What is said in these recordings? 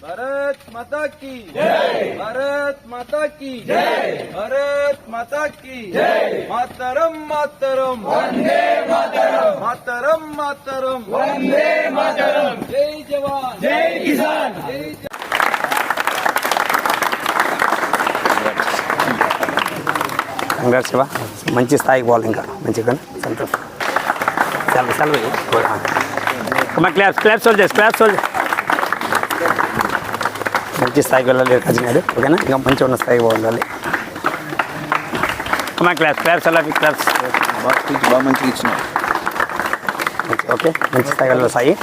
भारत माता की जय भारत माता की जय भारत माता की जय मातरम मातरम वंदे मातरम मातरम मातरम वंदे मातरम जय जवान जय किसान जय కంగ్రాట్ శివ మంచి స్థాయికి పోవాలి ఇంకా మంచిగా సంతోషం సెలవు సెలవు మా class class soldiers class soldier మంచి స్థాయికి వెళ్ళాలి కజిన్ గారు. ఓకేనా? ఇంకా మంచిగా ఉన్న స్థాయికి పోవాలి. మా క్లాస్ క్లాస్ అలా క్లాప్స్ బాగా మంచిగా ఇచ్చిన మంచి ఓకే మంచి స్థాయికి వెళ్ళాలి సాయి.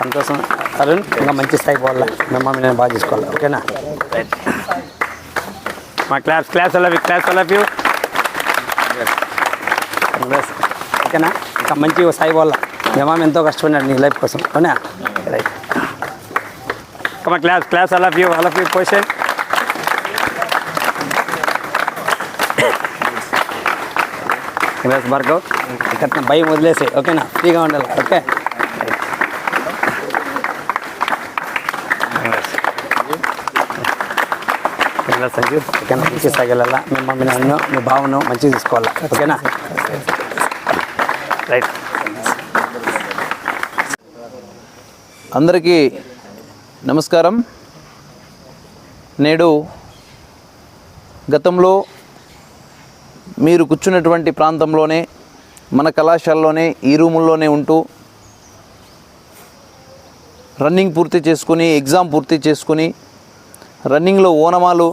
సంతోషం. అరుణ్ ఇంకా మంచి స్థాయికి పోవాలి? మేము మమ్మీ నేను బాగా చూసుకోవాలి? ఓకేనా? రైట్ మా క్లాస్ క్లాస్ అలా క్లాస్ అలా ఓకేనా? మంచి సాయి పోవాలా మిమ్మల్ని ఎంతో కష్టపడినాడు నీ లైఫ్ కోసం. అవునా? రైట్ మా క్లాస్ క్లాస్ అలా యూ అలా యూ క్వశ్చన్ క్లాస్ భార్గవ్ ఇక్కడ భయం వదిలేసి. ఓకేనా ఫ్రీగా ఉండాలి. ఓకే ఇలా సంజీవ్ ఓకేనా మంచి సాగెళ్ళాలా మీ మమ్మీ నన్ను మీ భావను మంచిగా తీసుకోవాలి ఓకేనా రైట్. అందరికీ నమస్కారం. నేడు గతంలో మీరు కూర్చున్నటువంటి ప్రాంతంలోనే మన కళాశాలలోనే ఈ రూముల్లోనే ఉంటూ రన్నింగ్ పూర్తి చేసుకుని ఎగ్జామ్ పూర్తి చేసుకుని రన్నింగ్లో ఓనమాలు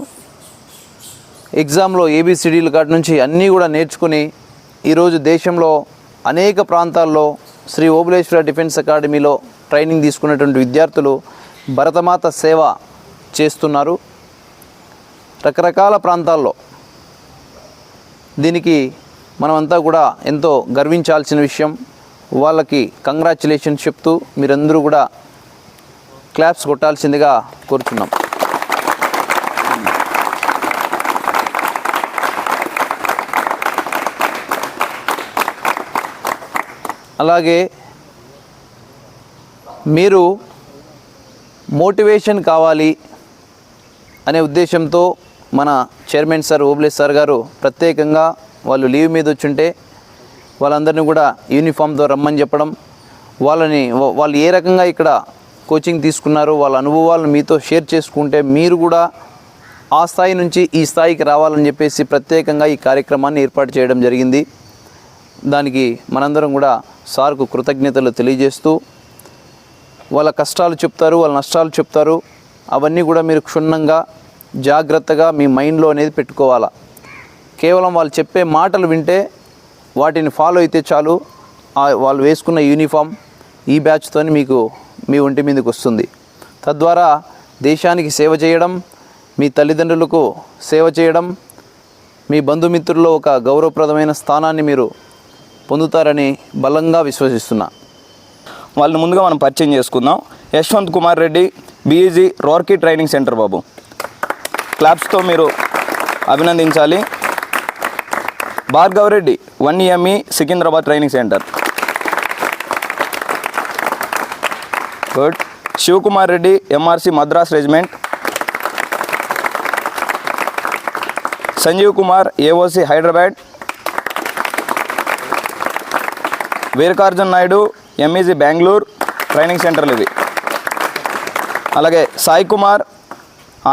ఎగ్జామ్లో ఏబిసిడీలు కాటి నుంచి అన్నీ కూడా నేర్చుకుని ఈరోజు దేశంలో అనేక ప్రాంతాల్లో శ్రీ ఓబులేశ్వర డిఫెన్స్ అకాడమీలో ట్రైనింగ్ తీసుకున్నటువంటి విద్యార్థులు భరతమాత సేవ చేస్తున్నారు. రకరకాల ప్రాంతాల్లో దీనికి మనమంతా కూడా ఎంతో గర్వించాల్సిన విషయం. వాళ్ళకి కంగ్రాచులేషన్స్ చెప్తూ మీరందరూ కూడా క్లాప్స్ కొట్టాల్సిందిగా కోరుతున్నాం అలాగే మీరు మోటివేషన్ కావాలి అనే ఉద్దేశంతో మన చైర్మన్ సార్ ఓబ్లేస్ సార్ గారు ప్రత్యేకంగా వాళ్ళు లీవ్ మీద వచ్చుంటే వాళ్ళందరినీ కూడా యూనిఫామ్తో రమ్మని చెప్పడం వాళ్ళని వాళ్ళు ఏ రకంగా ఇక్కడ కోచింగ్ తీసుకున్నారో వాళ్ళ అనుభవాలను మీతో షేర్ చేసుకుంటే మీరు కూడా ఆ స్థాయి నుంచి ఈ స్థాయికి రావాలని చెప్పేసి ప్రత్యేకంగా ఈ కార్యక్రమాన్ని ఏర్పాటు చేయడం జరిగింది. దానికి మనందరం కూడా సార్కు కృతజ్ఞతలు తెలియజేస్తూ వాళ్ళ కష్టాలు చెప్తారు వాళ్ళ నష్టాలు చెప్తారు. అవన్నీ కూడా మీరు క్షుణ్ణంగా జాగ్రత్తగా మీ మైండ్లో అనేది పెట్టుకోవాలా. కేవలం వాళ్ళు చెప్పే మాటలు వింటే వాటిని ఫాలో అయితే చాలు. వాళ్ళు వేసుకున్న యూనిఫామ్ ఈ బ్యాచ్తో మీకు మీ ఒంటి మీదకి వస్తుంది. తద్వారా దేశానికి సేవ చేయడం మీ తల్లిదండ్రులకు సేవ చేయడం మీ బంధుమిత్రుల్లో ఒక గౌరవప్రదమైన స్థానాన్ని మీరు పొందుతారని బలంగా విశ్వసిస్తున్నా. వాళ్ళని ముందుగా మనం పరిచయం చేసుకుందాం. Yashwant Kumar Reddy BEG Roorkee training centre బాబు. క్లాప్స్తో మీరు అభినందించాలి. Bhargav Reddy one EME Secunderabad training centre. Good. Shivakumar Reddy MRC Madras regiment. Sanjeev Kumar AOC Hyderabad. Veerarjun Naidu MEG Bengaluru training సెంటర్లు ఇవి. అలాగే సాయి కుమార్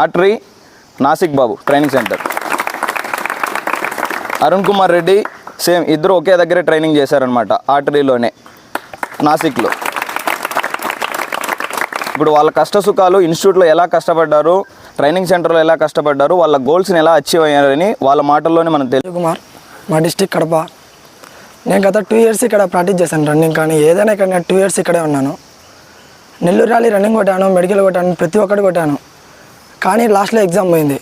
ఆట్రీ నాసిక్ బాబు training centre Arun Kumar Reddy same ఇద్దరు ఒకే దగ్గరే ట్రైనింగ్ చేశారనమాట ఆర్టరీలోనే నాసిక్లో. ఇప్పుడు వాళ్ళ కష్ట సుఖాలు ఇన్స్టిట్యూట్లో ఎలా కష్టపడ్డారు ట్రైనింగ్ సెంటర్లో ఎలా కష్టపడ్డారు వాళ్ళ గోల్స్ని ఎలా అచీవ్ అయ్యారని వాళ్ళ మాటల్లోనే మనం తెలుసు కుమార్ మా డిస్టిక్ కడప. నేను గత టూ ఇయర్స్ ఇక్కడ ప్రాక్టీస్ చేశాను రన్నింగ్ కానీ ఏదైనా ఇక్కడ నేను టూ ఇయర్స్ ఇక్కడే ఉన్నాను. నెల్లూరు ర్యాలీ రన్నింగ్ కొట్టాను మెడికల్ కొట్టాను ప్రతి ఒక్కటి కొట్టాను. కానీ లాస్ట్లో ఎగ్జామ్ పోయింది.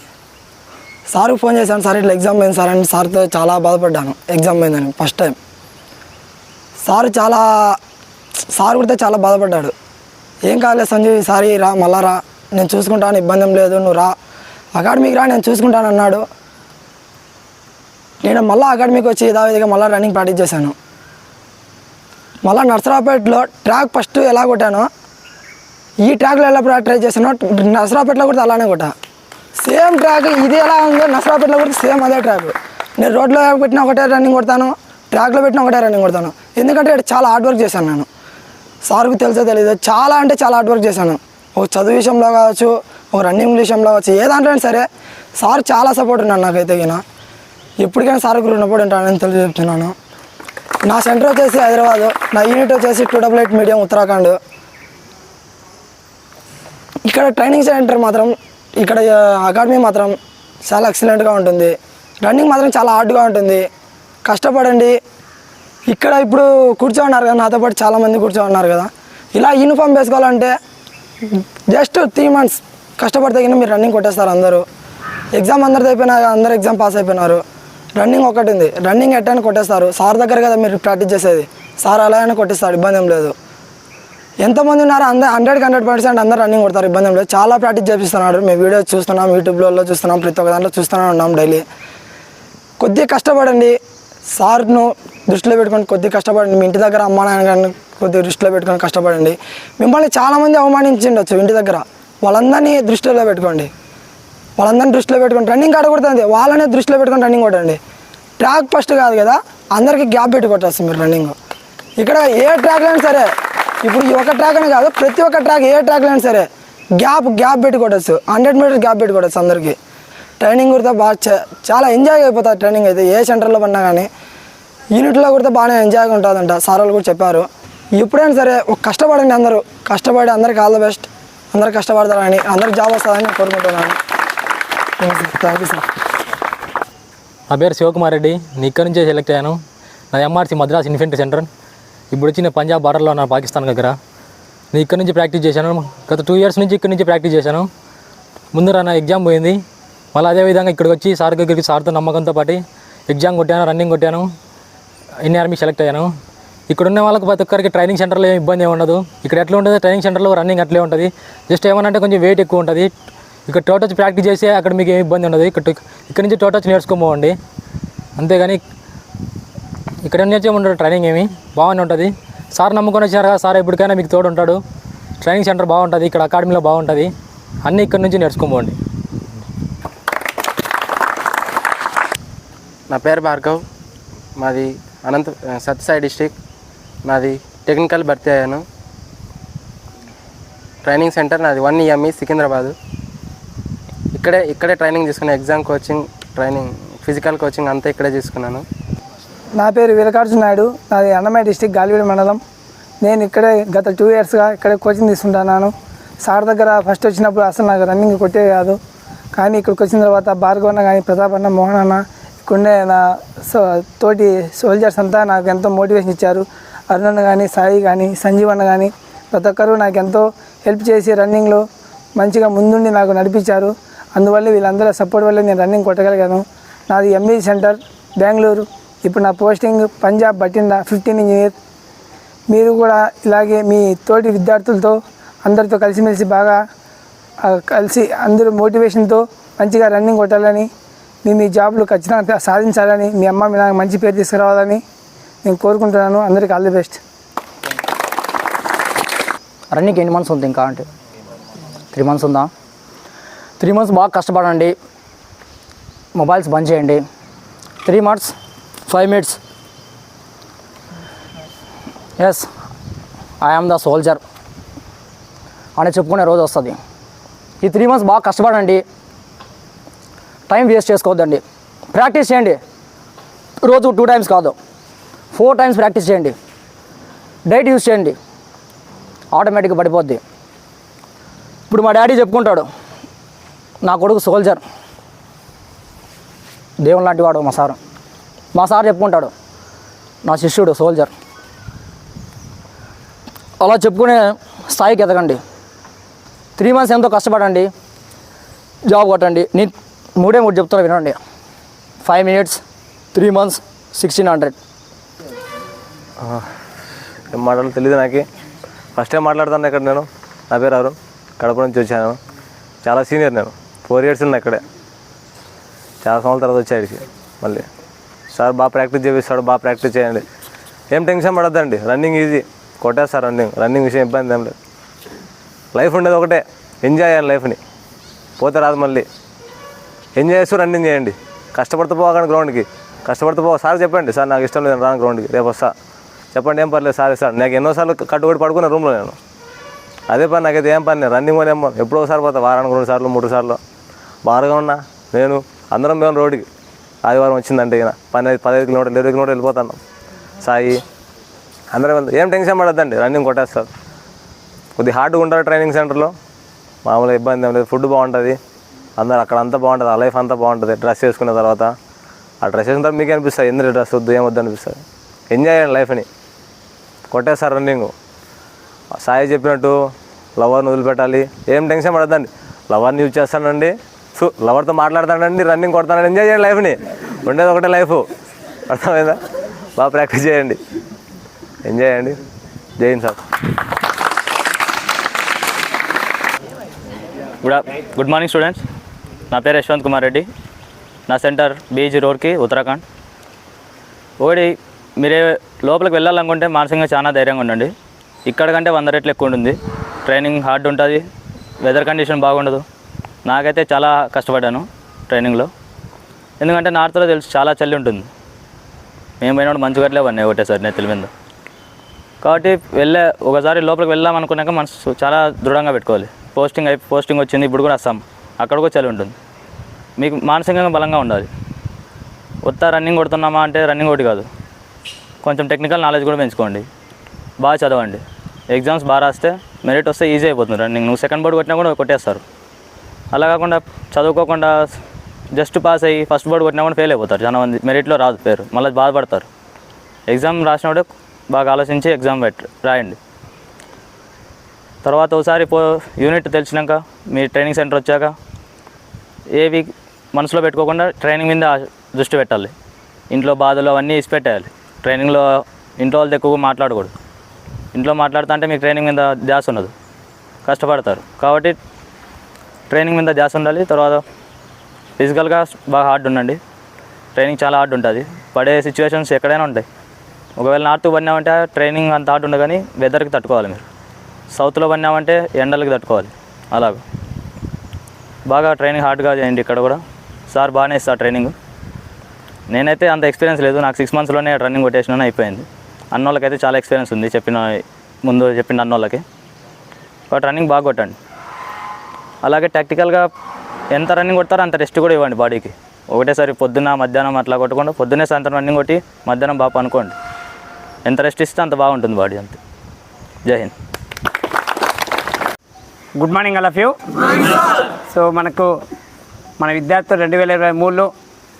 సార్కి ఫోన్ చేశాను సార్ ఇట్లా ఎగ్జామ్ పోయింది సార్ అని సార్తో చాలా బాధపడ్డాను. ఎగ్జామ్ పోయిందని ఫస్ట్ టైం సార్ చాలా సార్ కూడా చాలా బాధపడ్డాడు. ఏం కాలేదు సంజీవ్ ఈసారి రా మళ్ళా రా. నేను చూసుకుంటాను ఇబ్బంది లేదు నువ్వు రా. అకాడమీకి రా నేను చూసుకుంటాను అన్నాడు. నేను మళ్ళీ అకాడమీకి వచ్చి యథావిధిగా మళ్ళీ రన్నింగ్ ప్రాక్టీస్ చేశాను. మళ్ళీ నర్సరాపేటలో ట్రాక్ ఫస్ట్ ఎలా కొట్టానో ఈ ట్రాక్లో ఎలా ట్రై చేశానో. నర్సరాపేటలో కూడా అలానే కొట్టా. సేమ్ ట్రాక్ ఇది ఎలా ఉందో నర్సరాపేటలో కూడా సేమ్ అదే ట్రాక్ నేను రోడ్లో పెట్టిన ఒకటే రన్నింగ్ కొడతాను ట్రాక్లో పెట్టిన ఒకటే రన్నింగ్ కొడతాను. ఎందుకంటే ఇక్కడ చాలా హార్డ్ వర్క్ చేశాను నేను. సార్కు తెలుసో తెలీదు చాలా అంటే చాలా హార్డ్ వర్క్ చేశాను. ఒక చదువు విషయంలో కావచ్చు ఒక రన్నింగ్ విషయంలో కావచ్చు ఏ దాంట్లో సరే సార్ చాలా సపోర్ట్ ఉన్నాడు నాకైతే ఈయన. ఎప్పటికైనా సార్కి ఉన్నప్పుడు ఉంటానని తెలియజెప్తున్నాను నా సెంటర్ వచ్చేసి హైదరాబాద్ నా యూనిట్ వచ్చేసి two double eight medium Uttarakhand. ఇక్కడ ట్రైనింగ్ సెంటర్ మాత్రం ఇక్కడ అకాడమీ మాత్రం చాలా ఎక్సలెంట్గా ఉంటుంది. రన్నింగ్ మాత్రం చాలా హార్డ్గా ఉంటుంది. కష్టపడండి. ఇక్కడ ఇప్పుడు కూర్చో ఉన్నారు కదా నాతో పాటు చాలామంది కూర్చో ఉన్నారు కదా. ఇలా యూనిఫామ్ వేసుకోవాలంటే జస్ట్ త్రీ మంత్స్ కష్టపడితే మీరు రన్నింగ్ కొట్టేస్తారు అందరూ. ఎగ్జామ్ అందరిది అయిపోయినా అందరు ఎగ్జామ్ పాస్ అయిపోయినారు. రన్నింగ్ ఒకటి ఉంది. రన్నింగ్ ఎట్టని కొట్టేస్తారు. సార్ దగ్గర కదా మీరు ప్రాక్టీస్ చేసేది. సార్ అలా అయినా కొట్టిస్తారు. ఇబ్బంది ఏం లేదు. ఎంతమంది ఉన్నారు? అందరు హండ్రెడ్కి హండ్రెడ్ పర్సెంట్ అందరు రన్నింగ్ కొడతారు. ఇబ్బంది ఏం లేదు. చాలా ప్రాక్టీస్ చేపిస్తున్నాడు మేము వీడియోస్ చూస్తున్నాం. యూట్యూబ్లో చూస్తున్నాం. ప్రతి ఒక్క దాంట్లో చూస్తూనే ఉన్నాం డైలీ. కొద్దిగా కష్టపడండి. సార్ను దృష్టిలో పెట్టుకొని కొద్దిగా కష్టపడండి. మీ ఇంటి దగ్గర అమ్మ నాన్న కొద్దిగా దృష్టిలో పెట్టుకొని కష్టపడండి. మిమ్మల్ని చాలామంది అవమానించిండొచ్చు ఇంటి దగ్గర. వాళ్ళందరినీ దృష్టిలో పెట్టుకోండి. వాళ్ళందరినీ దృష్టిలో పెట్టుకుని రన్నింగ్ ఆడ కొడుతుంది వాళ్ళనే దృష్టిలో పెట్టుకొని రన్నింగ్ కొట్టండి. ట్రాక్ ఫస్ట్ కాదు కదా అందరికీ గ్యాప్ పెట్టి కొట్టేస్తుంది మీరు రన్నింగ్ ఇక్కడ ఏ ట్రాక్ అయినా సరే ఇప్పుడు ఈ ఒక ట్రాక్ అని కాదు ప్రతి ఒక్క ట్రాక్ ఏ ట్రాక్ అయినా సరే గ్యాప్ గ్యాప్ పెట్టి కొట్టచ్చు. హండ్రెడ్ మీటర్స్ గ్యాప్ పెట్టి కొట్టచ్చు అందరికీ. ట్రైనింగ్ కూడా బాగా చాలా ఎంజాయ్ అయిపోతుంది ట్రైనింగ్ అయితే. ఏ సెంటర్లో పడినా కానీ యూనిట్లో కూడా బాగానే ఎంజాయ్గా ఉంటుందంట. సార్ వాళ్ళు కూడా చెప్పారు. ఎప్పుడైనా సరే ఒక కష్టపడండి అందరూ. కష్టపడి అందరికి ఆల్ ద బెస్ట్ అందరు కష్టపడతారని అందరికి జాబ్ వస్తుందని కోరుకుంటున్నాను. థ్యాంక్ యూ సార్ నా పేరు శివకుమార్ రెడ్డి. నేను ఇక్కడ నుంచే సెలెక్ట్ అయ్యాను. నా ఎంఆర్సీ మద్రాస్ ఇన్ఫెంట్రీ సెంటర్ ఇప్పుడు వచ్చి నేను పంజాబ్ బార్డర్లో నా పాకిస్తాన్ దగ్గర. నేను ఇక్కడ నుంచి ప్రాక్టీస్ చేశాను. గత టూ ఇయర్స్ నుంచి ఇక్కడ నుంచి ప్రాక్టీస్ చేశాను. ముందు నా ఎగ్జామ్ పోయింది. మళ్ళీ అదేవిధంగా ఇక్కడికి వచ్చి సార్ దగ్గరికి సార్తో నమ్మకంతో పాటు ఎగ్జామ్ కొట్టాను రన్నింగ్ కొట్టాను. ఎన్ని ఆర్మీ సెలెక్ట్ అయ్యాను. ఇక్కడ ఉన్న వాళ్ళకి ప్రతి ఒక్కరికి ట్రైనింగ్ సెంటర్లో ఏం ఇబ్బంది ఏమి ఉండదు. ఇక్కడ ఎట్లా ఉంటుంది? ట్రైనింగ్ సెంటర్లో రన్నింగ్ అట్లే ఉంటుంది. జస్ట్ ఏమన్నా కొంచెం వెయిట్ ఎక్కువ ఉంటుంది. ఇక్కడ టోటచ్ ప్రాక్టీస్ చేస్తే అక్కడ మీకు ఏమి ఇబ్బంది ఉండదు. ఇక్కడ ఇక్కడ నుంచి టోటచ్ నేర్చుకోమండి అంతేగాని ఇక్కడ నుంచి ఉండదు ట్రైనింగ్ ఏమి. బాగానే ఉంటుంది. సార్ నమ్ముకొని వచ్చారు కదా సార్ ఎప్పటికైనా మీకు తోడు ఉంటాడు. ట్రైనింగ్ సెంటర్ బాగుంటుంది ఇక్కడ అకాడమీలో బాగుంటుంది. అన్నీ ఇక్కడ నుంచి నేర్చుకోమండి నా పేరు భార్గవ్. మాది అనంత సత్యసాయి డిస్టిక్ నాది టెక్నికల్ భర్తీ అయ్యాను. ట్రైనింగ్ సెంటర్ నాది వన్ ఈఎంఈ సికింద్రాబాదు. ఇక్కడే ఇక్కడే ట్రైనింగ్ తీసుకున్నాను. Exam coaching training physical coaching అంతా ఇక్కడే తీసుకున్నాను నా పేరు వీరకార్జున నాయుడు. నాది అన్నమయ్య డిస్టిక్ గాలివీడి మండలం. నేను ఇక్కడే గత టూ ఇయర్స్గా ఇక్కడే కోచింగ్ తీసుకుంటున్నాను. సార్ దగ్గర ఫస్ట్ వచ్చినప్పుడు అసలు నాకు రన్నింగ్ కొట్టే కాదు. కానీ ఇక్కడికి వచ్చిన తర్వాత భార్గవన్న అన్న కానీ ప్రతాప్ అన్న మోహన్ అన్న ఇక్కడే నా సో తోటి సోల్జర్స్ అంతా నాకు ఎంతో మోటివేషన్ ఇచ్చారు. అరుణ్ కానీ సాయి కానీ సంజీవ్ అన్న కానీ ప్రతి ఒక్కరూ నాకు ఎంతో హెల్ప్ చేసి రన్నింగ్లో మంచిగా ముందుండి నాకు నడిపించారు. అందువల్ల వీళ్ళందరూ సపోర్ట్ వల్ల నేను రన్నింగ్ కొట్టగలిగాను. నాది ఎంఈ సెంటర్ బెంగళూరు ఇప్పుడు నా posting Punjab Bathinda fifteen engineer మీరు కూడా ఇలాగే మీ తోటి విద్యార్థులతో అందరితో కలిసిమెలిసి బాగా కలిసి అందరూ మోటివేషన్తో మంచిగా రన్నింగ్ కొట్టాలని మీ మీ జాబ్లు ఖచ్చితంగా సాధించాలని మీ అమ్మ మీ నాకు మంచి పేరు తీసుకురావాలని నేను కోరుకుంటున్నాను. అందరికీ ఆల్ ది బెస్ట్. రన్నింగ్ ఎన్ని మంత్స్ ఉంది ఇంకా అంటే? త్రీ మంత్స్ ఉందా? త్రీ మంత్స్ బాగా కష్టపడండి. మొబైల్స్ బంద్ చేయండి. Three months five minutes. Yes I am the soldier అని చెప్పుకునే రోజు వస్తుంది. ఈ త్రీ మంత్స్ బాగా కష్టపడండి. టైం వేస్ట్ చేసుకోవద్దండి. ప్రాక్టీస్ చేయండి. రోజు టూ టైమ్స్ కాదు. ఫోర్ టైమ్స్ ప్రాక్టీస్ చేయండి. డైట్ యూస్ చేయండి. ఆటోమేటిక్గా పడిపోద్ది. ఇప్పుడు మా డాడీ చెప్పుకుంటాడు. నా కొడుకు సోల్జర్. దేవుని లాంటి వాడు మా సారు. మా సార్ చెప్పుకుంటాడు నా శిష్యుడు సోల్జర్. అలా చెప్పుకునే స్థాయికి ఎదగండి. త్రీ మంత్స్ ఎంతో కష్టపడండి జాబ్ కొట్టండి. నేను మూడే మూడు చెప్తున్నా వినండి. Five minutes three months sixteen hundred. ఏం మాట్లాడాలో తెలియదు నాకు. ఫస్ట్ టైం మాట్లాడుతాను ఇక్కడ నేను. నా పేరు అరుణ్. కడప నుంచి వచ్చాను. చాలా సీనియర్ నేను. ఫోర్ ఇయర్స్ ఉంది అక్కడే. చాలా సంవత్సరాల తర్వాత వచ్చాడికి మళ్ళీ. సార్ బాగా ప్రాక్టీస్ చేపిస్తాడు బాగా ప్రాక్టీస్ చేయండి. ఏం టెన్షన్ పడద్దండి రన్నింగ్ ఈజీ. కొట్టేస్తారు రన్నింగ్ రన్నింగ్ విషయం ఇబ్బంది ఏం లేదు. లైఫ్ ఉండేది ఒకటే ఎంజాయ్ చేయాలి లైఫ్ని. పోతే రాదు మళ్ళీ. ఎంజాయ్ చేస్తూ రన్నింగ్ చేయండి. కష్టపడుతూ పోవాలని గ్రౌండ్కి. కష్టపడుతూ పో సార్ చెప్పండి సార్ నాకు ఇష్టం లేదు రాను గ్రౌండ్కి రేపు వస్తా. చెప్పండి ఏం పర్లేదు సార్ సార్. నాకు ఎన్నోసార్లు కట్టుబడి పడుకున్న రూమ్లో నేను. అదే పని నాకైతే ఏం పని రన్నింగ్ పోనీ ఏమో ఎప్పుడో ఒకసారి పోతా వారానికి రెండు సార్లు మూడు సార్లు. బాగా ఉన్నా. నేను అందరం మేము రోడ్డుకి. ఆదివారం వచ్చిందంటే ఇక పదిహేను పదహైదు కిలోమీటర్లు ఇరవై కిలోమీటర్లు వెళ్ళిపోతాను సాయి అందరం వెళ్తాం ఏం టెన్షన్ పడద్దండి రన్నింగ్ కొట్టేస్తారు. కొద్దిగా హార్డ్గా ఉంటారు ట్రైనింగ్ సెంటర్లో. మామూలుగా ఇబ్బంది ఏం లేదు. ఫుడ్ బాగుంటుంది. అందరు అక్కడ అంతా బాగుంటుంది. ఆ లైఫ్ అంతా బాగుంటుంది. డ్రెస్ వేసుకున్న తర్వాత. ఆ డ్రెస్ వేసుకున్న తర్వాత మీకు అనిపిస్తుంది. ఎందుకు డ్రెస్ వద్దు ఏం వద్దు అనిపిస్తుంది. ఎంజాయ్ చేయండి లైఫ్ని. కొట్టేస్తారు రన్నింగ్. సాయి చెప్పినట్టు లవర్ని వదిలిపెట్టాలి. ఏం టెన్షన్ పడద్దండి. లవర్ని యూజ్ చేస్తానండి. సో లవర్తో మాట్లాడతానండి రన్నింగ్ కొడతానండి ఎంజాయ్ చేయండి లైఫ్ని ఉండేది ఒకటే లైఫ్ అర్థమైందా? బాగా ప్రాక్టీస్ చేయండి. ఎంజాయ్ చేయండి. Jain sir good good morning students నా పేరు యశ్వంత్ కుమార్ రెడ్డి. నా సెంటర్ బీజీ రోడ్కి ఉత్తరాఖండ్. ఒకటి మీరే లోపలికి వెళ్ళాలనుకుంటే మానసికంగా చాలా ధైర్యంగా ఉండండి. ఇక్కడ కంటే వంద రెట్లు ఎక్కువ ఉంటుంది. ట్రైనింగ్ హార్డ్ ఉంటుంది. వెదర్ కండిషన్ బాగుండదు. నాకైతే చాలా కష్టపడ్డాను ట్రైనింగ్లో. ఎందుకంటే నార్త్లో తెలుసు చాలా చలి ఉంటుంది. మేము పోయినప్పుడు మంచు గట్లే పడినాయి ఒకటేసారి నెత్తిల మీద. కాబట్టి వెళ్ళే ఒకసారి లోపలికి వెళ్దాం అనుకున్నాక మనసు చాలా దృఢంగా పెట్టుకోవాలి. పోస్టింగ్ అయి పోస్టింగ్ వచ్చింది ఇప్పుడు కూడా వస్తాం. అక్కడ కూడా చలి ఉంటుంది. మీకు మానసికంగా బలంగా ఉండాలి. ఉత్త రన్నింగ్ కొడుతున్నామా అంటే రన్నింగ్ ఒకటి కాదు. కొంచెం టెక్నికల్ నాలెడ్జ్ కూడా పెంచుకోండి. బాగా చదవండి. ఎగ్జామ్స్ బాగా రాస్తే మెరిట్ వస్తే ఈజీ అయిపోతుంది రన్నింగ్. నువ్వు సెకండ్ బోర్డు కొట్టినా కూడా కొట్టేస్తారు. అలా కాకుండా చదువుకోకుండా జస్ట్ పాస్ అయ్యి ఫస్ట్ బోర్డు కొట్టినా కూడా ఫెయిల్ అయిపోతారు. చాలా మంది మెరిట్లో రాదు పేరు. మళ్ళీ బాధపడతారు. ఎగ్జామ్ రాసినప్పుడే బాగా ఆలోచించి ఎగ్జామ్ పెట్టి రాయండి. తర్వాత ఒకసారి పో యూనిట్ తెలిసినాక మీ ట్రైనింగ్ సెంటర్ వచ్చాక ఏవి మనసులో పెట్టుకోకుండా ట్రైనింగ్ మీద దృష్టి పెట్టాలి. ఇంట్లో బాధలు అవన్నీ ఇసిపెట్టేయాలి. ట్రైనింగ్లో ఇంట్లో వాళ్ళతో ఎక్కువగా మాట్లాడకూడదు. ఇంట్లో మాట్లాడుతుంటే మీకు ట్రైనింగ్ మీద ధ్యాస ఉండదు. కష్టపడతారు. కాబట్టి ట్రైనింగ్ మీద ధ్యాస ఉండాలి. తర్వాత ఫిజికల్గా బాగా హార్డ్ ఉండండి. ట్రైనింగ్ చాలా హార్డ్ ఉంటుంది. పడే సిచ్యువేషన్స్ ఎక్కడైనా ఉంటాయి. ఒకవేళ నార్త్ పడినామంటే ట్రైనింగ్ అంత హార్డ్ ఉండదు కానీ వెదర్కి తట్టుకోవాలి మీరు. సౌత్లో పడినామంటే ఎండలకి తట్టుకోవాలి. అలాగ. బాగా ట్రైనింగ్ హార్డ్గా చేయండి ఇక్కడ కూడా. సార్ బాగానే ఇస్తారు ట్రైనింగ్. నేనైతే అంత ఎక్స్పీరియన్స్ లేదు. నాకు సిక్స్ మంత్స్లోనే రన్నింగ్ కొట్టేసిన అయిపోయింది. అన్నోళ్ళకైతే చాలా ఎక్స్పీరియన్స్ ఉంది. చెప్పిన ముందు చెప్పిన అన్నోళ్ళకి. బట్ రన్నింగ్ బాగా కొట్టండి. అలాగే టాక్టికల్గా ఎంత రన్నింగ్ కొడతారో అంత రెస్ట్ కూడా ఇవ్వండి బాడీకి ఒకటేసారి పొద్దున్న మధ్యాహ్నం అట్లా కొట్టకుండా. పొద్దున్నే సాయంత్రం రన్నింగ్ కొట్టి మధ్యాహ్నం బాగా అనుకోండి ఎంత రెస్ట్ ఇస్తే అంత బాగుంటుంది బాడీ అంతే. జై Hind. Good morning all of you so మనకు మన విద్యార్థులు రెండు వేల ఇరవై మూడులో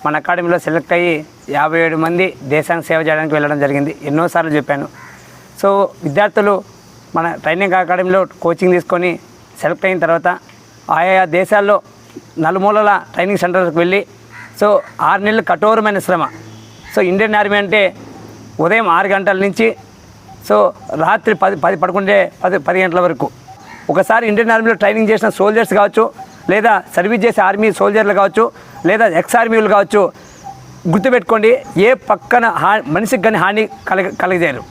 మన అకాడమీలో సెలెక్ట్ అయ్యి యాభై ఏడు మంది దేశానికి సేవ చేయడానికి వెళ్ళడం జరిగింది. ఎన్నోసార్లు చెప్పాను. సో విద్యార్థులు మన ట్రైనింగ్ అకాడమీలో కోచింగ్ తీసుకొని సెలెక్ట్ అయిన తర్వాత ఆయా దేశాల్లో నలుమూలల ట్రైనింగ్ సెంటర్కి వెళ్ళి సో ఆరు నెలలు కఠోరమైన శ్రమ. సో ఇండియన్ ఆర్మీ అంటే ఉదయం ఆరు గంటల నుంచి సో రాత్రి పది పది పడుకుంటే పది పది గంటల వరకు. ఒకసారి ఇండియన్ ఆర్మీలో ట్రైనింగ్ చేసిన సోల్జర్స్ కావచ్చు లేదా సర్వీస్ చేసే ఆర్మీ సోల్జర్లు కావచ్చు లేదా ఎక్స్ ఆర్మీలు కావచ్చు గుర్తుపెట్టుకోండి ఏ పక్కన హా మనిషికి కానీ హాని కలగ కలగజేయరు.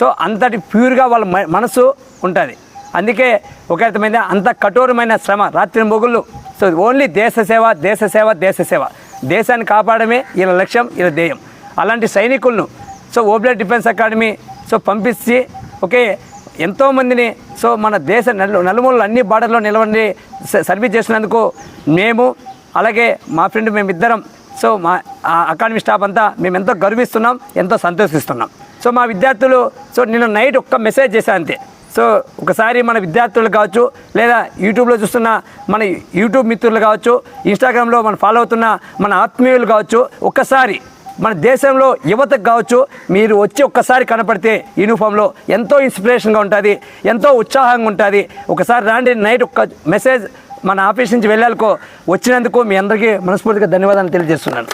సో అంతటి ప్యూర్గా వాళ్ళ మనసు ఉంటుంది. అందుకే ఒక రకమైన అంత కఠోరమైన శ్రమ రాత్రి మొగుళ్ళు. సో ఓన్లీ దేశ సేవ దేశ సేవ దేశ సేవ. దేశాన్ని కాపాడమే వీళ్ళ లక్ష్యం వీళ్ళ ధ్యేయం. అలాంటి సైనికులను సో ఓబ్లెట్ డిఫెన్స్ అకాడమీ సో పంపించి ఓకే ఎంతోమందిని సో మన దేశ నలు నలుమూలలు అన్ని బార్డర్లో నిలబడి స- సర్వీస్ చేసినందుకు మేము అలాగే మా ఫ్రెండ్ మేమిద్దరం సో మా ఆ అకాడమీ స్టాఫ్ అంతా మేము ఎంతో గర్విస్తున్నాం ఎంతో సంతోషిస్తున్నాం. సో మా విద్యార్థులు సో నిన్న నైట్ ఒక్క మెసేజ్ చేశా అంతే. సో ఒకసారి మన విద్యార్థులు కావచ్చు లేదా యూట్యూబ్లో చూస్తున్న మన యూట్యూబ్ మిత్రులు కావచ్చు ఇన్స్టాగ్రామ్లో మనం ఫాలో అవుతున్న మన ఆత్మీయులు కావచ్చు ఒక్కసారి మన దేశంలో యువతకు కావచ్చు మీరు వచ్చి ఒక్కసారి కనపడితే యూనిఫామ్లో ఎంతో ఇన్స్పిరేషన్గా ఉంటుంది ఎంతో ఉత్సాహంగా ఉంటుంది. ఒకసారి రాండి నైట్ ఒక్క మెసేజ్ మన ఆఫీస్ నుంచి వెళ్ళాలకో వచ్చినందుకు మీ అందరికీ మనస్ఫూర్తిగా ధన్యవాదాలు తెలియజేస్తున్నాను.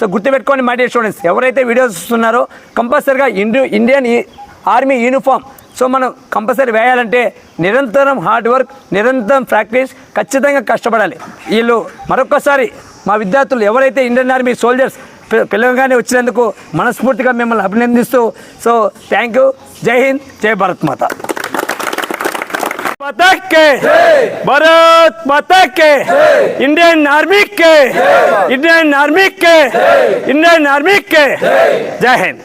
సో గుర్తుపెట్టుకోండి మై డియర్ స్టూడెంట్స్ ఎవరైతే వీడియోస్ చూస్తున్నారో కంపల్సరిగా ఇండి ఇండియన్ ఈ- ఆర్మీ యూనిఫామ్ సో మనం కంపల్సరీ వేయాలంటే నిరంతరం హార్డ్ వర్క్ నిరంతరం ప్రాక్టీస్ ఖచ్చితంగా కష్టపడాలి వీళ్ళు మరొకసారి మా విద్యార్థులు ఎవరైతే ఇండియన్ ఆర్మీ సోల్జర్స్ పి- పిలవగానే వచ్చినందుకు మనస్ఫూర్తిగా మిమ్మల్ని అభినందిస్తూ సో థ్యాంక్ యూ జై హింద్ జై భారత్ మాత माता के भारत माता के इंडियन आर्मी के इंडियन आर्मी के इंडियन आर्मी के जय हिंद